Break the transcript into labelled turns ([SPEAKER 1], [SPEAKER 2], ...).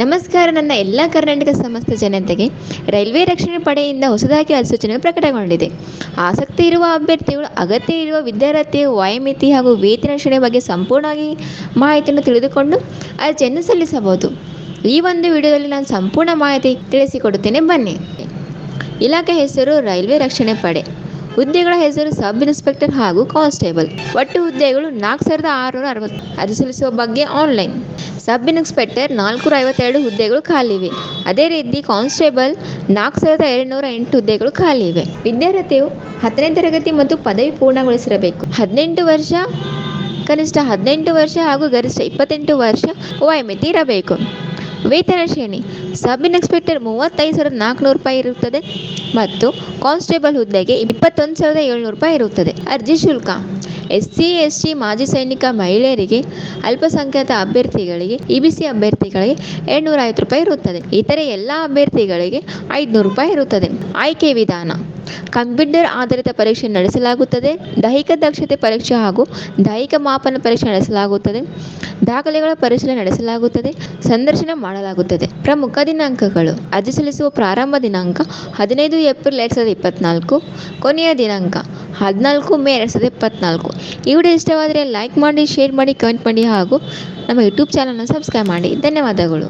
[SPEAKER 1] ನಮಸ್ಕಾರ ನನ್ನ ಎಲ್ಲ ಕರ್ನಾಟಕ ಸಮಸ್ತ ಜನತೆಗೆ. ರೈಲ್ವೆ ರಕ್ಷಣೆ ಪಡೆಯಿಂದ ಹೊಸದಾಗಿ ಅಧಿಸೂಚನೆ ಪ್ರಕಟಗೊಂಡಿದೆ. ಆಸಕ್ತಿ ಇರುವ ಅಭ್ಯರ್ಥಿಗಳು, ಅಗತ್ಯ ಇರುವ ವಿದ್ಯಾರ್ಥಿಯ ವಾಯುಮಿತಿ ಹಾಗೂ ವೇತನ ರಕ್ಷಣೆ ಬಗ್ಗೆ ಸಂಪೂರ್ಣವಾಗಿ ಮಾಹಿತಿಯನ್ನು ತಿಳಿದುಕೊಂಡು ಅರ್ಜಿಯನ್ನು ಸಲ್ಲಿಸಬಹುದು. ಈ ಒಂದು ವಿಡಿಯೋದಲ್ಲಿ ನಾನು ಸಂಪೂರ್ಣ ಮಾಹಿತಿ ತಿಳಿಸಿಕೊಡುತ್ತೇನೆ. ಬನ್ನಿ. ಇಲಾಖೆ ಹೆಸರು ರೈಲ್ವೆ ರಕ್ಷಣೆ ಪಡೆ. ಹುದ್ದೆಗಳ ಹೆಸರು ಸಬ್ ಇನ್ಸ್ಪೆಕ್ಟರ್ ಹಾಗೂ ಕಾನ್ಸ್ಟೇಬಲ್. ಒಟ್ಟು ಹುದ್ದೆಗಳು ನಾಲ್ಕು ಸಾವಿರದ ಆರುನೂರ ಅರವತ್ತು. ಅರ್ಜಿ ಸಲ್ಲಿಸುವ ಬಗ್ಗೆ ಆನ್ಲೈನ್. ಸಬ್ ಇನ್ಸ್ಪೆಕ್ಟರ್ ನಾಲ್ಕುನೂರ ಐವತ್ತೆರಡು ಹುದ್ದೆಗಳು ಖಾಲಿ ಇವೆ ಅದೇ ರೀತಿ ಕಾನ್ಸ್ಟೇಬಲ್ ನಾಲ್ಕು ಸಾವಿರದ ಎರಡುನೂರ ಎಂಟು ಹುದ್ದೆಗಳು ಖಾಲಿ ಇವೆ ವಿದ್ಯಾರ್ಥಿಯು ಹತ್ತನೇ ತರಗತಿ ಮತ್ತು ಪದವಿ ಪೂರ್ಣಗೊಳಿಸಿರಬೇಕು. ಹದಿನೆಂಟು ವರ್ಷ, ಕನಿಷ್ಠ ಹದಿನೆಂಟು ವರ್ಷ ಹಾಗೂ ಗರಿಷ್ಠ ಇಪ್ಪತ್ತೆಂಟು ವರ್ಷ ವಯಮಿತಿ ಇರಬೇಕು. ವೇತನ ಶ್ರೇಣಿ. ಸಬ್ ಇನ್ಸ್ಪೆಕ್ಟರ್ ಮೂವತ್ತೈದು ಸಾವಿರದ ನಾಲ್ಕುನೂರು ರೂಪಾಯಿ ಇರುತ್ತದೆ ಮತ್ತು ಕಾನ್ಸ್ಟೇಬಲ್ ಹುದ್ದೆಗೆ ಇಪ್ಪತ್ತೊಂದು ಸಾವಿರದ ಏಳ್ನೂರು ರೂಪಾಯಿ ಇರುತ್ತದೆ. ಅರ್ಜಿ ಶುಲ್ಕ. ಎಸ್ ಸಿ ಎಸ್ ಟಿ ಮಾಜಿ ಸೈನಿಕ ಮಹಿಳೆಯರಿಗೆ, ಅಲ್ಪಸಂಖ್ಯಾತ ಅಭ್ಯರ್ಥಿಗಳಿಗೆ, ಇ ಬಿ ಸಿ ಅಭ್ಯರ್ಥಿಗಳಿಗೆ ಏಳ್ನೂರ ಐವತ್ತು ರೂಪಾಯಿ ಇರುತ್ತದೆ. ಇತರೆ ಎಲ್ಲ ಅಭ್ಯರ್ಥಿಗಳಿಗೆ ಐದುನೂರು ರೂಪಾಯಿ ಇರುತ್ತದೆ. ಆಯ್ಕೆ ವಿಧಾನ. ಕಂಪ್ಯೂಟರ್ ಆಧಾರಿತ ಪರೀಕ್ಷೆ ನಡೆಸಲಾಗುತ್ತದೆ. ದೈಹಿಕ ದಕ್ಷತೆ ಪರೀಕ್ಷೆ ಹಾಗೂ ದೈಹಿಕ ಮಾಪನ ಪರೀಕ್ಷೆ ನಡೆಸಲಾಗುತ್ತದೆ. ದಾಖಲೆಗಳ ಪರಿಶೀಲನೆ ನಡೆಸಲಾಗುತ್ತದೆ. ಸಂದರ್ಶನ ಮಾಡಲಾಗುತ್ತದೆ. ಪ್ರಮುಖ ದಿನಾಂಕಗಳು. ಅರ್ಜಿ ಸಲ್ಲಿಸುವ ಪ್ರಾರಂಭ ದಿನಾಂಕ ಹದಿನೈದು ಏಪ್ರಿಲ್ ಎರಡು ಸಾವಿರದ ಇಪ್ಪತ್ತ್ನಾಲ್ಕು ಕೊನೆಯ ದಿನಾಂಕ ಹದಿನಾಲ್ಕು, ಮೇ ಎರಡು ಸಾವಿರದ ಇಪ್ಪತ್ತ್ನಾಲ್ಕು ಈ ವಿಡಿಯೋ ಇಷ್ಟವಾದರೆ ಲೈಕ್ ಮಾಡಿ ಶೇರ್ ಮಾಡಿ ಕಮೆಂಟ್ ಮಾಡಿ ಹಾಗೂ ನಮ್ಮ ಯೂಟ್ಯೂಬ್ ಚಾನಲ್ನ ಸಬ್ಸ್ಕ್ರೈಬ್ ಮಾಡಿ. ಧನ್ಯವಾದಗಳು.